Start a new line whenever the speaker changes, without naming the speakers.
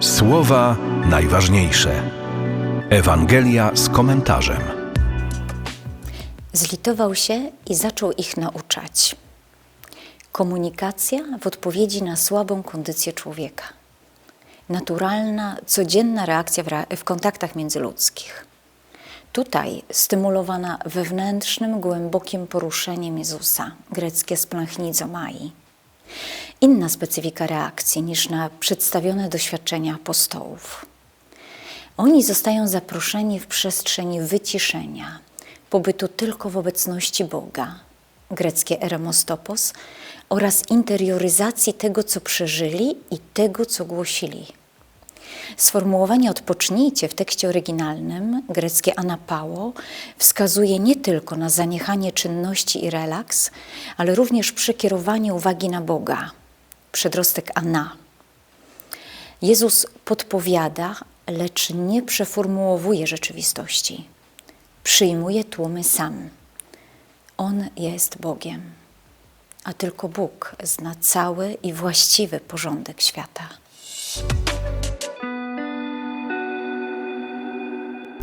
Słowa najważniejsze. Ewangelia z komentarzem.
Zlitował się i zaczął ich nauczać. Komunikacja w odpowiedzi na słabą kondycję człowieka. Naturalna, codzienna reakcja w, re- w kontaktach międzyludzkich. Tutaj stymulowana wewnętrznym, głębokim poruszeniem Jezusa, greckie splanchnidzomai. Inna specyfika reakcji niż na przedstawione doświadczenia apostołów. Oni zostają zaproszeni w przestrzeń wyciszenia, pobytu tylko w obecności Boga, greckie eremostopos, oraz interioryzacji tego, co przeżyli i tego, co głosili. Sformułowanie odpocznijcie w tekście oryginalnym, greckie anapało, wskazuje nie tylko na zaniechanie czynności i relaks, ale również przekierowanie uwagi na Boga, przedrostek ana. Jezus podpowiada, lecz nie przeformułowuje rzeczywistości. Przyjmuje tłumy sam. On jest Bogiem, a tylko Bóg zna cały i właściwy porządek świata.